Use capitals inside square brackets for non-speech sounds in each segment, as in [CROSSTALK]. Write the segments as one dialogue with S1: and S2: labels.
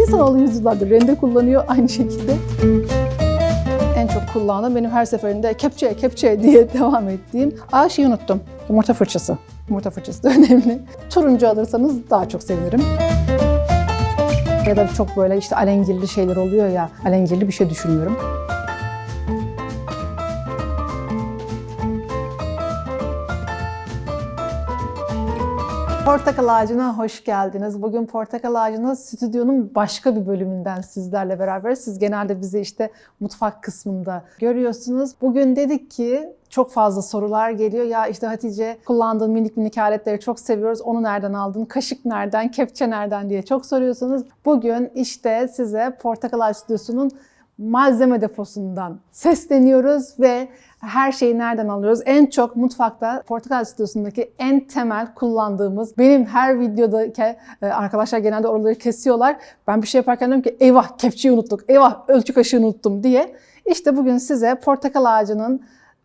S1: İnsanoğlu yüzyıllardır rende kullanıyor aynı şekilde. En çok kullandığım benim her seferinde kepçe kepçe diye [LAUGHS] devam ettiğim. Aa şeyi unuttum. Yumurta fırçası. Yumurta fırçası da [LAUGHS] önemli. Turuncu alırsanız daha çok sevinirim. Ya da çok böyle işte alengirli şeyler oluyor ya. Alengirli bir şey düşünüyorum. Portakal Ağacı'na hoş geldiniz. Bugün Portakal Ağacı'nın stüdyonun başka bir bölümünden sizlerle beraber. Siz genelde bizi işte mutfak kısmında görüyorsunuz. Bugün dedik ki çok fazla sorular geliyor. Ya işte Hatice kullandığın minik minik aletleri çok seviyoruz. Onu nereden aldın? Kaşık nereden? Kepçe nereden diye çok soruyorsunuz. Bugün işte size Portakal Ağacı Stüdyosu'nun malzeme deposundan sesleniyoruz ve her şeyi nereden alıyoruz? En çok mutfakta Portakal Stüdyosu'ndaki en temel kullandığımız, benim her videodaki e, arkadaşlar genelde oraları kesiyorlar. Ben bir şey yaparken diyorum ki eyvah kepçeyi unuttuk, eyvah ölçü kaşığı unuttum diye. İşte bugün size portakal ağacının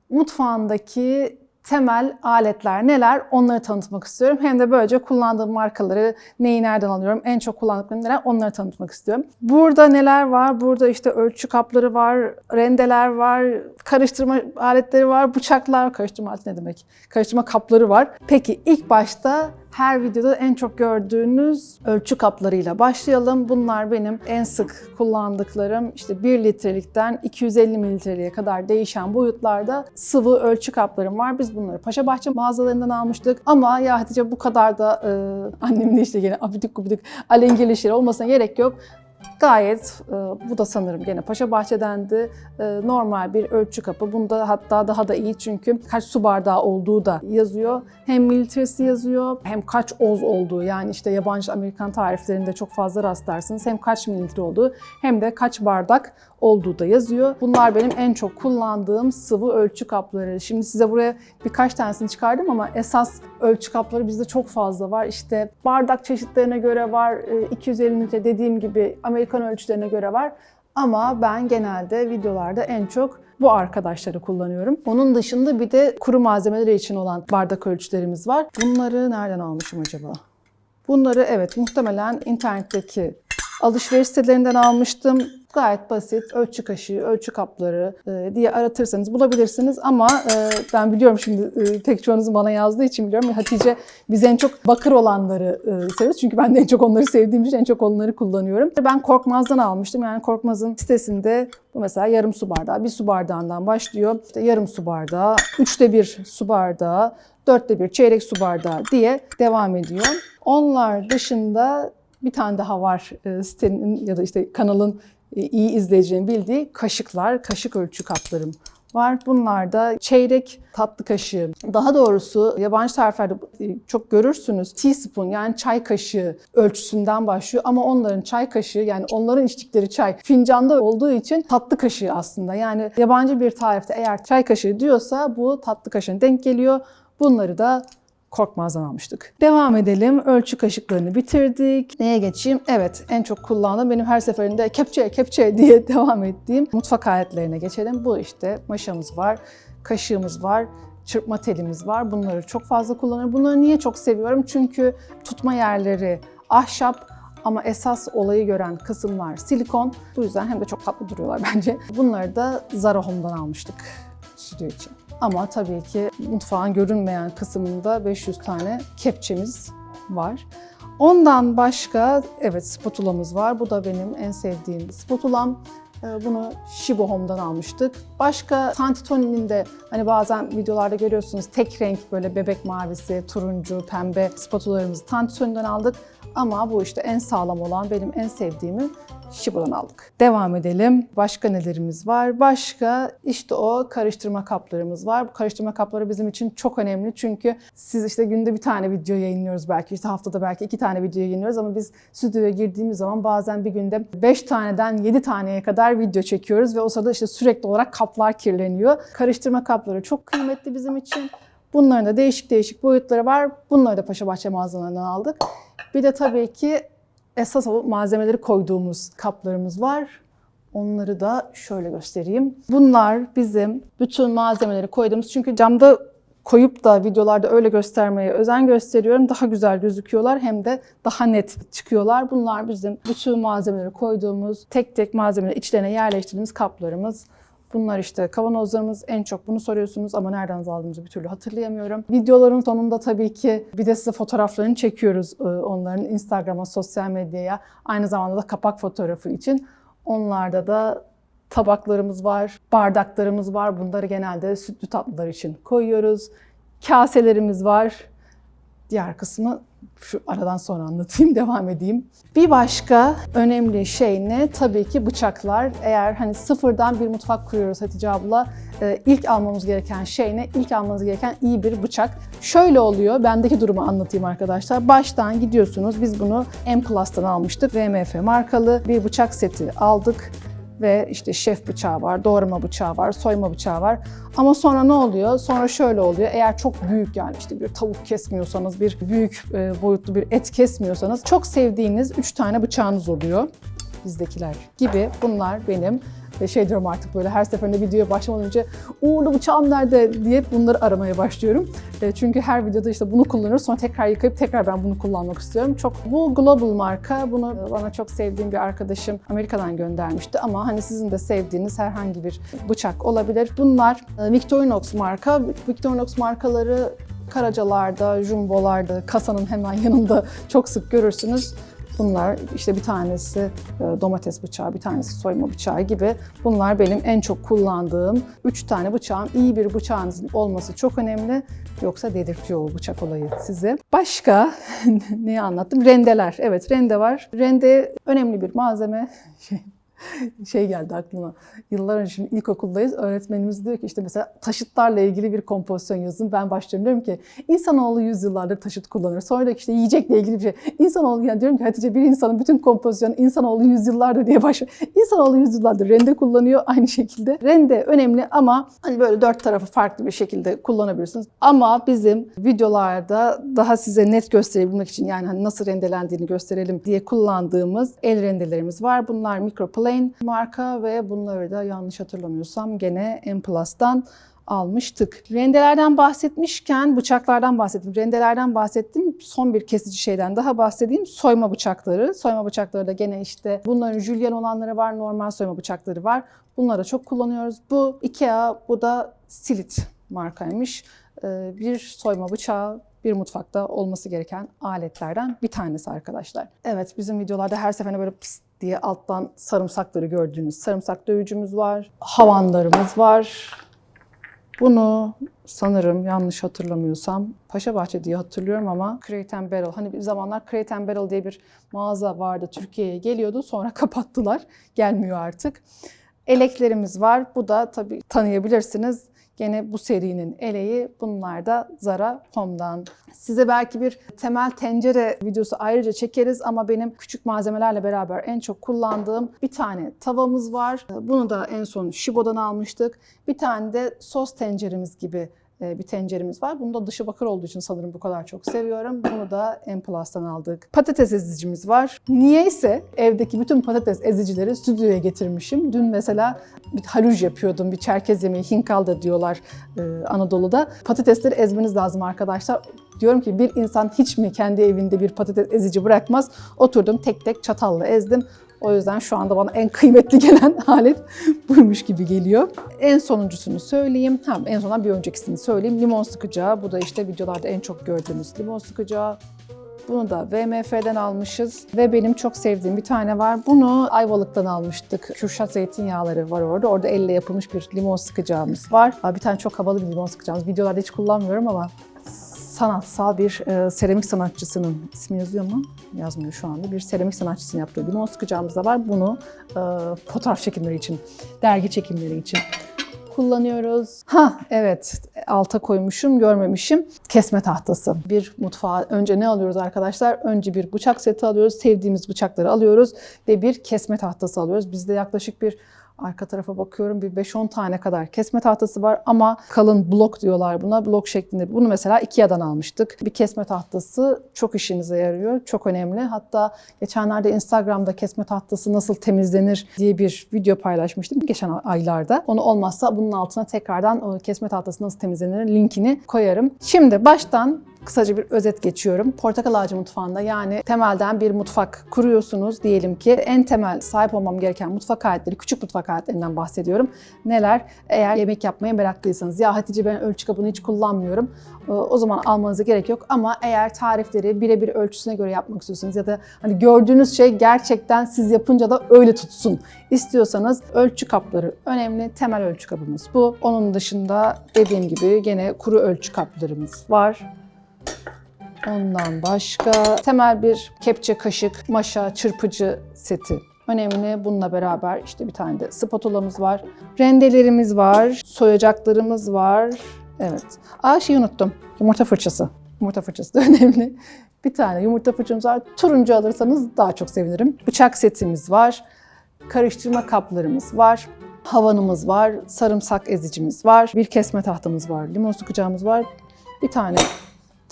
S1: mutfağındaki temel aletler neler onları tanıtmak istiyorum. Hem de böylece kullandığım markaları neyi nereden alıyorum, en çok kullandıklarım neler onları tanıtmak istiyorum. Burada neler var? Burada işte ölçü kapları var, rendeler var, karıştırma aletleri var, bıçaklar, karıştırma aleti ne demek? Karıştırma kapları var. Peki ilk başta her videoda en çok gördüğünüz ölçü kaplarıyla başlayalım. Bunlar benim en sık kullandıklarım işte 1 litrelikten 250 mililitreye kadar değişen boyutlarda sıvı ölçü kaplarım var. Biz bunları Paşabahçe mağazalarından almıştık. Ama ya Hatice bu kadar da e, annemin de işte yine abidik gubidik alengirli şeyler olmasına gerek yok. Gayet, e, bu da sanırım gene Paşa Bahçe'dendi. E, normal bir ölçü kapı. Bunda hatta daha da iyi çünkü kaç su bardağı olduğu da yazıyor. Hem mililitresi yazıyor hem kaç oz olduğu yani işte yabancı Amerikan tariflerinde çok fazla rastlarsınız. Hem kaç mililitre olduğu hem de kaç bardak olduğu da yazıyor. Bunlar benim en çok kullandığım sıvı ölçü kapları. Şimdi size buraya birkaç tanesini çıkardım ama esas ölçü kapları bizde çok fazla var. İşte bardak çeşitlerine göre var, e, 250 litre dediğim gibi Amerikan ölçülerine göre var. Ama ben genelde videolarda en çok bu arkadaşları kullanıyorum. Onun dışında bir de kuru malzemeleri için olan bardak ölçülerimiz var. Bunları nereden almışım acaba? Bunları evet muhtemelen internetteki alışveriş sitelerinden almıştım. Gayet basit ölçü kaşığı, ölçü kapları e, diye aratırsanız bulabilirsiniz ama e, ben biliyorum şimdi e, pek çoğunuzun bana yazdığı için biliyorum. Hatice biz en çok bakır olanları e, seviyoruz çünkü ben de en çok onları sevdiğim için en çok onları kullanıyorum. Ben Korkmaz'dan almıştım. Yani Korkmaz'ın sitesinde bu mesela yarım su bardağı, bir su bardağından başlıyor. İşte yarım su bardağı, üçte bir su bardağı, dörtte bir çeyrek su bardağı diye devam ediyor. Onlar dışında bir tane daha var e, sitenin ya da işte kanalın e, iyi izleyeceğini bildiği kaşıklar, kaşık ölçü kaplarım var. Bunlar da çeyrek tatlı kaşığı. Daha doğrusu yabancı tariflerde e, çok görürsünüz. Teaspoon yani çay kaşığı ölçüsünden başlıyor ama onların çay kaşığı yani onların içtikleri çay fincanda olduğu için tatlı kaşığı aslında. Yani yabancı bir tarifte eğer çay kaşığı diyorsa bu tatlı kaşığına denk geliyor. Bunları da Korkmaz'dan almıştık. Devam edelim. Ölçü kaşıklarını bitirdik. Neye geçeyim? Evet, en çok kullandığım benim her seferinde kepçe kepçe [LAUGHS] diye devam ettiğim mutfak aletlerine geçelim. Bu işte maşamız var, kaşığımız var, çırpma telimiz var. Bunları çok fazla kullanıyorum. Bunları niye çok seviyorum? Çünkü tutma yerleri ahşap ama esas olayı gören kısımlar silikon. Bu yüzden hem de çok tatlı duruyorlar [LAUGHS] bence. Bunları da Zara Home'dan almıştık stüdyo için. Ama tabii ki mutfağın görünmeyen kısmında 500 tane kepçemiz var. Ondan başka evet spatulamız var. Bu da benim en sevdiğim spatulam. Ee, Bunu Shibo Home'dan almıştık. Başka Tantitoni'nin de hani bazen videolarda görüyorsunuz tek renk böyle bebek mavisi, turuncu, pembe spatulalarımızı Tantitoni'den aldık. Ama bu işte en sağlam olan benim en sevdiğimi Shibo'dan aldık. Devam edelim. Başka nelerimiz var? Başka işte o karıştırma kaplarımız var. Bu karıştırma kapları bizim için çok önemli çünkü siz işte günde bir tane video yayınlıyoruz belki işte haftada belki iki tane video yayınlıyoruz ama biz stüdyoya girdiğimiz zaman bazen bir günde 5 taneden 7 taneye kadar video çekiyoruz ve o sırada işte sürekli olarak kaplar kirleniyor. Karıştırma kapları çok kıymetli bizim için. Bunların da değişik değişik boyutları var. Bunları da Paşabahçe mağazalarından aldık. Bir de tabii ki esas o malzemeleri koyduğumuz kaplarımız var. Onları da şöyle göstereyim. Bunlar bizim bütün malzemeleri koyduğumuz çünkü camda koyup da videolarda öyle göstermeye özen gösteriyorum. Daha güzel gözüküyorlar hem de daha net çıkıyorlar. Bunlar bizim bütün malzemeleri koyduğumuz, tek tek malzemeleri içlerine yerleştirdiğimiz kaplarımız. Bunlar işte kavanozlarımız en çok bunu soruyorsunuz ama nereden aldığımızı bir türlü hatırlayamıyorum. Videoların sonunda tabii ki bir de size fotoğraflarını çekiyoruz e, onların Instagram'a, sosyal medyaya. Aynı zamanda da kapak fotoğrafı için. Onlarda da tabaklarımız var, bardaklarımız var. Bunları genelde sütlü tatlılar için koyuyoruz. Kaselerimiz var. Diğer kısmı şu aradan sonra anlatayım, [LAUGHS] devam edeyim. Bir başka önemli şey ne? Tabii ki bıçaklar. Eğer hani sıfırdan bir mutfak kuruyoruz Hatice abla, e, ilk almamız gereken şey ne? İlk almanız gereken iyi bir bıçak. Şöyle oluyor, bendeki durumu anlatayım arkadaşlar. Baştan gidiyorsunuz, biz bunu M Plus'tan almıştık. VMF markalı bir bıçak seti aldık ve işte şef bıçağı var, doğrama bıçağı var, soyma bıçağı var. Ama sonra ne oluyor? Sonra şöyle oluyor. Eğer çok büyük yani işte bir tavuk kesmiyorsanız, bir büyük e, boyutlu bir et kesmiyorsanız çok sevdiğiniz 3 tane bıçağınız oluyor. Bizdekiler gibi. Bunlar benim ve şey diyorum artık böyle her seferinde videoya başlamadan önce uğurlu bıçağım nerede diye bunları aramaya başlıyorum. E, çünkü her videoda işte bunu kullanıyoruz sonra tekrar yıkayıp tekrar ben bunu kullanmak istiyorum. Çok bu Global marka bunu bana çok sevdiğim bir arkadaşım Amerika'dan göndermişti ama hani sizin de sevdiğiniz herhangi bir bıçak olabilir. Bunlar e, Victorinox marka. Victorinox markaları Karacalarda, Jumbo'larda, kasanın hemen yanında çok sık görürsünüz. Bunlar işte bir tanesi e, domates bıçağı, bir tanesi soyma bıçağı gibi. Bunlar benim en çok kullandığım 3 tane bıçağım. İyi bir bıçağınızın olması çok önemli. Yoksa dedirtiyor o bıçak olayı sizi. Başka [LAUGHS] neyi anlattım? Rendeler. Evet rende var. Rende önemli bir malzeme. [LAUGHS] [LAUGHS] şey geldi aklıma. Yıllar önce şimdi ilkokuldayız. Öğretmenimiz diyor ki işte mesela taşıtlarla ilgili bir kompozisyon yazın. Ben başlıyorum diyorum ki insanoğlu yüzyıllardır taşıt kullanır. Sonra da işte yiyecekle ilgili bir şey. İnsanoğlu yani diyorum ki Hatice bir insanın bütün kompozisyonu insanoğlu yüzyıllardır diye başlıyor. [LAUGHS] İnsanoğlu yüzyıllardır rende kullanıyor [LAUGHS] aynı şekilde. Rende önemli ama hani böyle dört tarafı farklı bir şekilde kullanabilirsiniz. Ama bizim videolarda daha size net gösterebilmek için yani hani nasıl rendelendiğini gösterelim diye kullandığımız el rendelerimiz var. Bunlar Microplane marka ve bunları da yanlış hatırlamıyorsam gene M Plus'tan almıştık. Rendelerden bahsetmişken bıçaklardan bahsettim. Rendelerden bahsettim. Son bir kesici şeyden daha bahsedeyim. Soyma bıçakları. Soyma bıçakları da gene işte bunların jülyen olanları var, normal soyma bıçakları var. Bunları çok kullanıyoruz. Bu Ikea, bu da Silit markaymış. Ee, Bir soyma bıçağı bir mutfakta olması gereken aletlerden bir tanesi arkadaşlar. Evet bizim videolarda her seferinde böyle pıs diye alttan sarımsakları gördüğünüz sarımsak dövücümüz var. Havanlarımız var. Bunu sanırım yanlış hatırlamıyorsam Paşabahçe diye hatırlıyorum ama Crate Barrel. Hani bir zamanlar Crate Barrel diye bir mağaza vardı Türkiye'ye geliyordu sonra [LAUGHS] kapattılar. Gelmiyor artık. Eleklerimiz var. Bu da tabii tanıyabilirsiniz. Gene bu serinin eleği bunlar da Zara Home'dan. Size belki bir temel tencere videosu ayrıca çekeriz ama benim küçük malzemelerle beraber en çok kullandığım bir tane tavamız var. Bunu da en son Shibo'dan almıştık. Bir tane de sos tenceremiz gibi bir tenceremiz var. Bunu da dışı bakır olduğu için sanırım bu kadar çok seviyorum. Bunu da M Plus'tan aldık. Patates ezicimiz var. Niyeyse evdeki bütün patates ezicileri stüdyoya getirmişim. Dün mesela bir haluj yapıyordum. Bir çerkez yemeği, hinkalda diyorlar e, Anadolu'da. Patatesleri ezmeniz lazım arkadaşlar. Diyorum ki bir insan hiç mi kendi evinde bir patates ezici bırakmaz? Oturdum tek tek çatalla ezdim. O yüzden şu anda bana en kıymetli [LAUGHS] gelen alet buymuş gibi geliyor. En sonuncusunu söyleyeyim. Ha, en sondan bir öncekisini söyleyeyim. Limon sıkacağı. Bu da işte videolarda en çok gördüğünüz limon sıkacağı. Bunu da VMF'den almışız ve benim çok sevdiğim bir tane var. Bunu Ayvalık'tan almıştık. Kürşat zeytinyağları var orada. Orada elle yapılmış bir limon sıkacağımız var. Bir tane çok havalı bir limon sıkacağımız. Videolarda hiç kullanmıyorum ama sanatsal bir e, seramik sanatçısının ismi yazıyor mu? Yazmıyor şu anda. Bir seramik sanatçısının yaptığı limon sıkacağımız da var. Bunu e, fotoğraf çekimleri için, dergi çekimleri için kullanıyoruz. Ha evet alta koymuşum görmemişim. Kesme tahtası. Bir mutfağa önce ne alıyoruz arkadaşlar? Önce bir bıçak seti alıyoruz. Sevdiğimiz bıçakları alıyoruz ve bir kesme tahtası alıyoruz. Bizde yaklaşık bir Arka tarafa bakıyorum bir 5-10 tane kadar kesme tahtası var ama kalın blok diyorlar buna. Blok şeklinde. Bunu mesela Ikea'dan almıştık. Bir kesme tahtası çok işinize yarıyor. Çok önemli. Hatta geçenlerde Instagram'da kesme tahtası nasıl temizlenir diye bir video paylaşmıştım geçen aylarda. Onu olmazsa bunun altına tekrardan o kesme tahtası nasıl temizlenir linkini koyarım. Şimdi baştan kısaca bir özet geçiyorum. Portakal ağacı mutfağında yani temelden bir mutfak kuruyorsunuz. Diyelim ki en temel sahip olmam gereken mutfak aletleri, küçük mutfak aletlerinden bahsediyorum. Neler? Eğer yemek yapmaya meraklıysanız, ya Hatice ben ölçü kabını hiç kullanmıyorum. Ee, O zaman almanıza gerek yok ama eğer tarifleri birebir ölçüsüne göre yapmak istiyorsanız ya da hani gördüğünüz şey gerçekten siz yapınca da öyle tutsun istiyorsanız ölçü kapları önemli. Temel ölçü kabımız bu. Onun dışında dediğim gibi gene kuru ölçü kaplarımız var. Ondan başka temel bir kepçe, kaşık, maşa, çırpıcı seti. Önemli. Bununla beraber işte bir tane de spatulamız var. Rendelerimiz var. Soyacaklarımız var. Evet. Aa şeyi unuttum. Yumurta fırçası. Yumurta fırçası da [LAUGHS] önemli. Bir tane yumurta fırçamız var. Turuncu alırsanız daha çok sevinirim. Bıçak setimiz var. Karıştırma kaplarımız var. Havanımız var. Sarımsak ezicimiz var. Bir kesme tahtamız var. Limon sıkacağımız var. Bir tane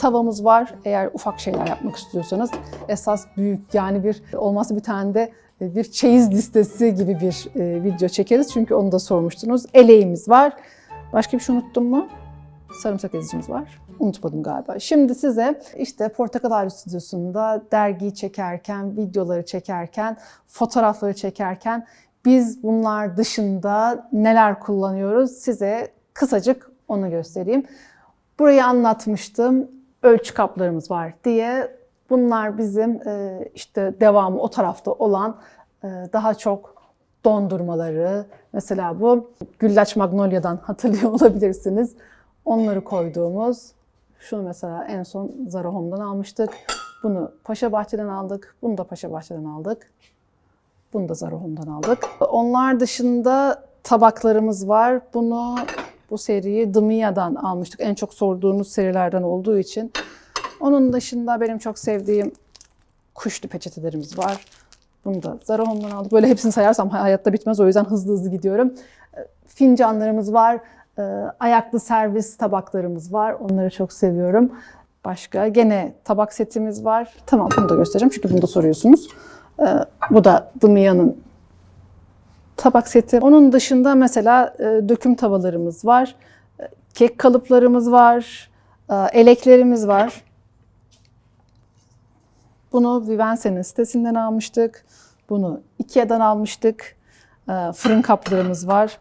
S1: tavamız var. Eğer ufak şeyler yapmak istiyorsanız esas büyük yani bir olmazsa bir tane de e, bir çeyiz listesi gibi bir e, video çekeriz. Çünkü onu da sormuştunuz. Eleğimiz var. Başka bir şey unuttum mu? Sarımsak ezicimiz var. Unutmadım galiba. Şimdi size işte Portakal Ağacı Stüdyosu'nda dergiyi çekerken, videoları çekerken, fotoğrafları çekerken biz bunlar dışında neler kullanıyoruz size kısacık onu göstereyim. Burayı anlatmıştım. Ölçü kaplarımız var diye. Bunlar bizim e, işte devamı o tarafta olan e, daha çok dondurmaları. Mesela bu Güllaç Magnolia'dan [LAUGHS] hatırlıyor olabilirsiniz. Onları koyduğumuz. Şunu mesela en son Zara Home'dan almıştık. Bunu Paşa Bahçe'den aldık. Bunu da Paşa Bahçe'den aldık. Bunu da Zara Home'dan aldık. Onlar dışında tabaklarımız var. Bunu bu seriyi Dimia'dan almıştık. En çok sorduğunuz serilerden olduğu için. Onun dışında benim çok sevdiğim kuşlu peçetelerimiz var. Bunu da Zara Home'dan aldık. Böyle hepsini sayarsam hayatta bitmez. O yüzden hızlı hızlı gidiyorum. E, Fincanlarımız var. E, Ayaklı servis tabaklarımız var. Onları çok seviyorum. Başka gene tabak setimiz var. Tamam bunu da göstereceğim çünkü bunu da soruyorsunuz. E, Bu da Dimia'nın tabak seti. Onun dışında mesela e, döküm tavalarımız var. E, Kek kalıplarımız var. e, Eleklerimiz var. Bunu Vivense'nin sitesinden almıştık. Bunu Ikea'dan almıştık. Fırın kaplarımız var.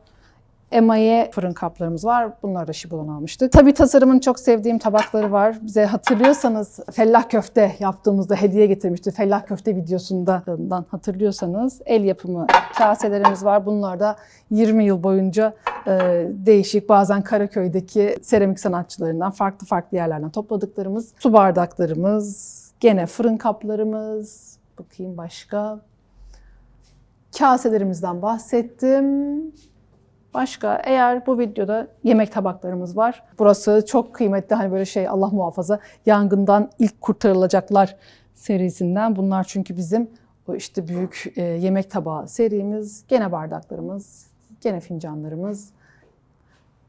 S1: Emaye fırın kaplarımız var. Bunları da Şibo'dan almıştık. Tabii tasarımın çok sevdiğim tabakları var. Bize hatırlıyorsanız fellah köfte yaptığımızda hediye getirmişti. Fellah köfte videosundan hatırlıyorsanız el yapımı kaselerimiz var. Bunlar da 20 yıl boyunca e, değişik bazen Karaköy'deki seramik sanatçılarından farklı farklı yerlerden topladıklarımız. Su bardaklarımız, gene fırın kaplarımız. Bakayım başka. Kaselerimizden bahsettim. Başka eğer bu videoda yemek tabaklarımız var. Burası çok kıymetli hani böyle şey Allah muhafaza yangından ilk kurtarılacaklar serisinden. Bunlar çünkü bizim o işte büyük e, yemek tabağı serimiz. Gene bardaklarımız, gene fincanlarımız.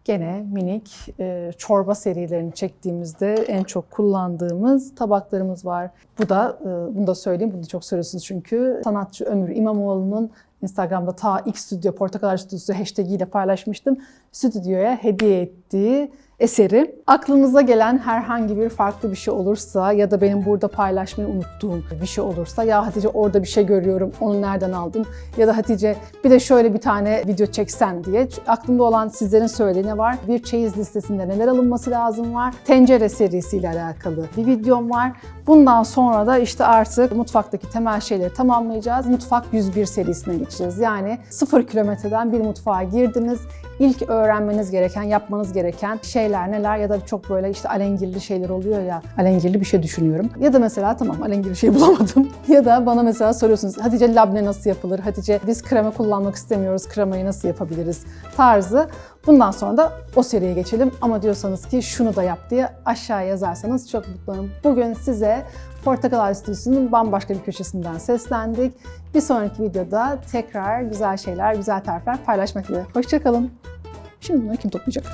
S1: Gene minik e, çorba serilerini çektiğimizde en çok kullandığımız tabaklarımız var. Bu da, e, bunu da söyleyeyim, bunu da çok soruyorsunuz çünkü sanatçı Ömür İmamoğlu'nun Instagram'da ta ilk stüdyo, Portakal Stüdyosu hashtag ile paylaşmıştım. Stüdyoya hediye ettiği eseri. Aklınıza gelen herhangi bir farklı bir şey olursa ya da benim burada paylaşmayı unuttuğum bir şey olursa ya Hatice orada bir şey görüyorum onu nereden aldın ya da Hatice bir de şöyle bir tane video çeksen diye aklımda olan sizlerin söylediği ne var? Bir çeyiz listesinde neler alınması lazım var? Tencere serisiyle alakalı bir videom var. Bundan sonra da işte artık mutfaktaki temel şeyleri tamamlayacağız. Mutfak 101 serisine geçeceğiz. Yani sıfır kilometreden bir mutfağa girdiniz. İlk öğrenmeniz gereken, yapmanız gereken şeyler neler ya da çok böyle işte alengirli şeyler oluyor ya. Alengirli bir şey düşünüyorum. Ya da mesela tamam alengirli şey [LAUGHS] bulamadım. ya da bana mesela soruyorsunuz Hatice labne nasıl yapılır? Hatice biz krema kullanmak istemiyoruz. Kremayı nasıl yapabiliriz? Tarzı. Bundan sonra da o seriye geçelim ama diyorsanız ki şunu da yap diye aşağıya yazarsanız çok mutlu olurum. Bugün size Portakal Stüdyosu'nun bambaşka bir köşesinden seslendik. Bir sonraki videoda tekrar güzel şeyler, güzel tarifler paylaşmak üzere. Hoşçakalın. Şimdi bunları kim toplayacak?